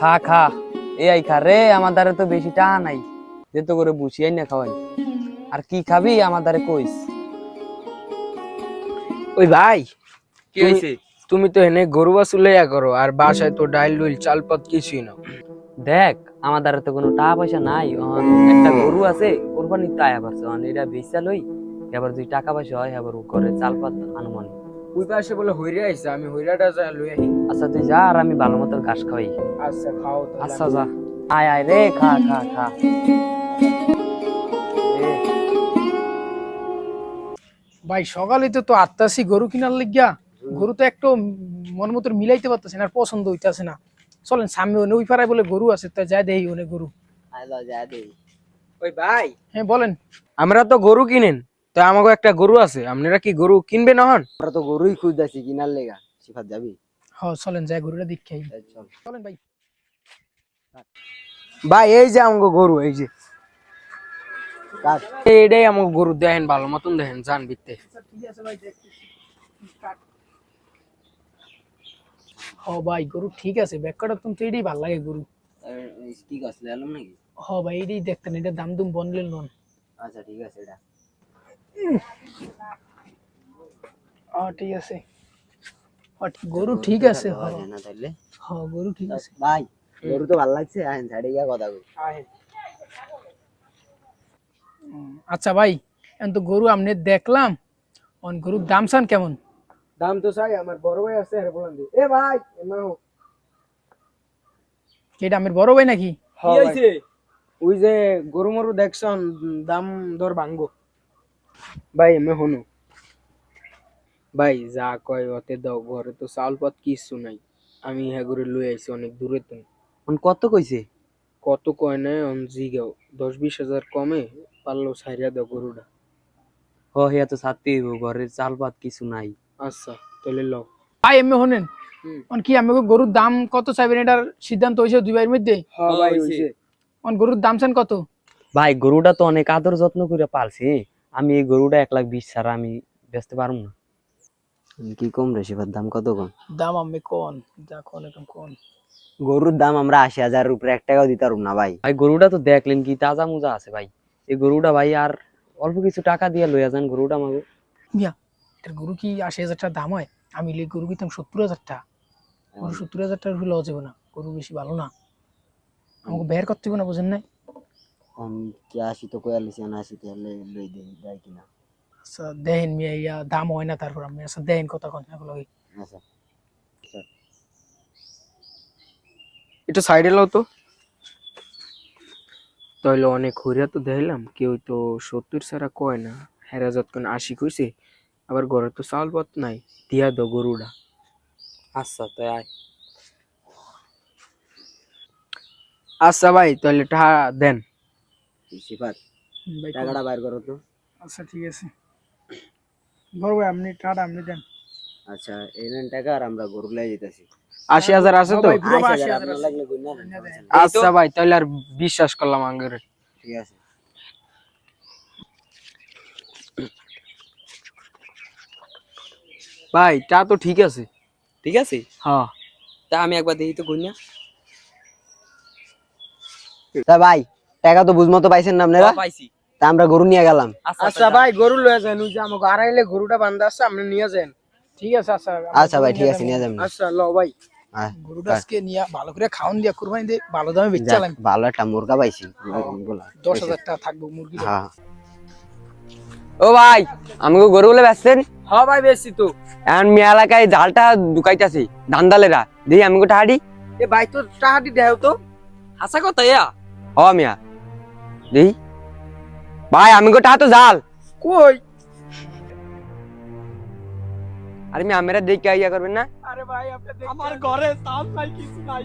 খা খা। A I খা। রে আমার দ্বারা তো বেশি টাকা নাই। যে তো করে বুঝিয়াই না খাওয়াই। আর কি খাবি আমার দ্বারা কইস। ওই ভাই কি তুমি- হইছে? তুমি তো এনে গরু বাছু লইয়া করো আর বাসায় তো ডাইল ডুইল চালপত কিছুই না। দেখ আমার দ্বারা তো কোনো টাকা পয়সা নাই। একটা গরু আছে কোরবানি তো আয়া পারছে। অহন এটা বেচা লই এবার যদি টাকা পয়সা হয় এবার ও ঘরে চাল পাত আনুমানিক ওই পাশে বলে হইরা আইছে আমি হইরাটা যা লই আহি। আচ্ছা তুই যা আর আমি ভালো মতো ঘাস খাওয়াই। আচ্ছা খাও তাহলে আচ্ছা যা। আয় আয় রে খা খা খা। এ, ভাই সকালে তো তো আত্মাসি গরু কিনার লিগিয়া। গরু তো একটু মন মতো মিলাইতে পারতেছে না আর পছন্দ হইতাছে না। চলেন সামনে ওনে ওই পাড়ায় বলে গরু আছে তা যাই দেই ওনে গরু। ওই ভাই। হ্যাঁ বলেন। আমরা তো গরু কিনেন। তো আমাকে একটা গরু আছে আপনারা কি গরু কিনবে না হন আমরা তো গরুই খুঁজতেছি কিনার লেগা। সিফাত যাবি? হ চলেন যাই গরুটা দেখে চলেন ভাই। ভাই এই যে আমাকে গরু এই যে। কাট এইটাই আমাকে গরু দেখেন ভালো মতন দেখেন জান বিতে হ ভাই গরু ঠিক আছে ব্যাকটা তো এটাই ভালো লাগে গরু। ঠিক আছে এলাম নাকি? হ ভাই এটাই দেখতেন এটা দাম দুম বনলেন নন। আচ্ছা ঠিক আছে এটা। ঠিক আছে। গরু ঠিক আছে হয় না গরু ঠিক আছে। ভাই গরু তো ভালো লাগছে আইন সাইডে গিয়া কথা কই। আচ্ছা ভাই এখন তো গরু আপনি দেখলাম অন গরুর দাম চান কেমন? দাম তো চাই আমার বড় ভাই আছে আরে বলেন এ ভাই এমা এটা আমার বড় ভাই নাকি? কি হইছে? ওই যে গরু মরু দেখছন দাম দর ভাঙ্গো। ভাই এমে হনু ভাই যা কয় ওতে দাও ঘরে তো চাউল পাত কিছু নাই। আমি হ্যাঁ করে লই আইছি অনেক দূরে তো। অহন কত কইছে? কত কয় নাই অন জিগাও। দশ বিশ হাজার কমে পারল সাইরা দাও গরুটা। হ হিয়া তো সাথে ঘরে চাল পাত কিছু নাই। আচ্ছা তাহলে লও। ভাই এমনি হুম। অন কি আমি গরুর দাম কত চাইবেন? এটার সিদ্ধান্ত হয়েছে দুই ভাইয়ের মধ্যে? হ্যাঁ ভাই হইছে। অন গরুর দাম চান কত? ভাই গরুটা তো অনেক আদর যত্ন করে পালছি আমি এই গরুটা এক লাখ বিশ ছাড়া আমি বেচতে পারব না। কি কম রে সিফাত দাম কত কম? দাম আমি কোন? যা কোন একদম কোন। গরুর দাম আমরা আশি হাজার উপরে এক টাকাও দিতে পারব না ভাই। ভাই গরুটা তো দেখলেন কি তাজা মুজা আছে ভাই। এই গরুটা ভাই আর অল্প কিছু টাকা দিয়ে লইয়া যান গরুটা আমাকে। মিয়া এটার গরু কি আশি হাজার টাকা দাম হয়? আমি লি গরু কিনতাম সত্তর হাজার টাকা। গরু সত্তর হাজার টাকার হলে যাবে না গরু বেশি ভালো না। আমাকে বের করতে হবে না বুঝেন নাই? আশি তো কয়াল লিছি না আশি তাহলে লই দেই দেয় কিনা। আচ্ছা দেখেন মিয়া ইয়া দাম হয় না তারপর আমি। আচ্ছা দেখেন কথা কন এগুলো আচ্ছা। একটু সাইডে লও তো। তাহলে অনেক হইরা তো দেখলাম কেউ তো সত্তর ছাড়া কয় না। হেরা যতক্ষণ আশি কইছে আবার ঘরে তো চাউল পথ নাই দিয়া দো গরুটা আচ্ছা তাই আয়। আচ্ছা ভাই তাহলে টাকা দেন। সিফাত ভাই টাকাটা বাইর করো তো। আচ্ছা ঠিক আছে। বড় ভাই আপনি টাটা আপনি দেন। আচ্ছা এই নেন টাকা আর আমরা গরু লয়ে যেতেছি আশি হাজার আছে তো। আচ্ছা ভাই তাহলে আর বিশ্বাস করলাম আঙ্গরে। ঠিক আছে। ভাই তা তো ঠিক আছে। ঠিক আছে? হ্যাঁ। তা আমি একবার দেখি তো কই না তা ভাই টাকা তো বুঝমতো পাইছেন না আপনারা? পাইছি। তা আমরা গরু নিয়ে গেলাম। আচ্ছা ভাই গরু লয়ে যান ওই যে আমাকে আড়াইলে গরুটা বান্ধা আছে আপনি নিয়ে যান। ঠিক আছে আচ্ছা। আচ্ছা ভাই ঠিক আছে নিয়ে যাবেন। আচ্ছা ল ভাই। হ্যাঁ নিয়ে ভালো করে খাওয়ান দিয়া কুরবানি দিয়ে ভালো দামে বেচালাম ভালো একটা মুরগা পাইছি। দশ হাজার টাকা থাকব মুরগি হ্যাঁ। ও ভাই আমাকে গরু বেচছেন? হ্যাঁ ভাই বেশি তো। এখন মেয়ে এলাকায় জালটা ঢুকাইতাছে দেখি আমি এ ভাই দেও তো। হাসা কথা ইয়া? হ মিয়া। দেখি ভাই আমি গোটা তো জাল। কই? আরে আমি আমেরা দেখে ইয়া করবেন না? আরে ভাই আপনি আমার ঘরে চাল নাই কিছু নাই।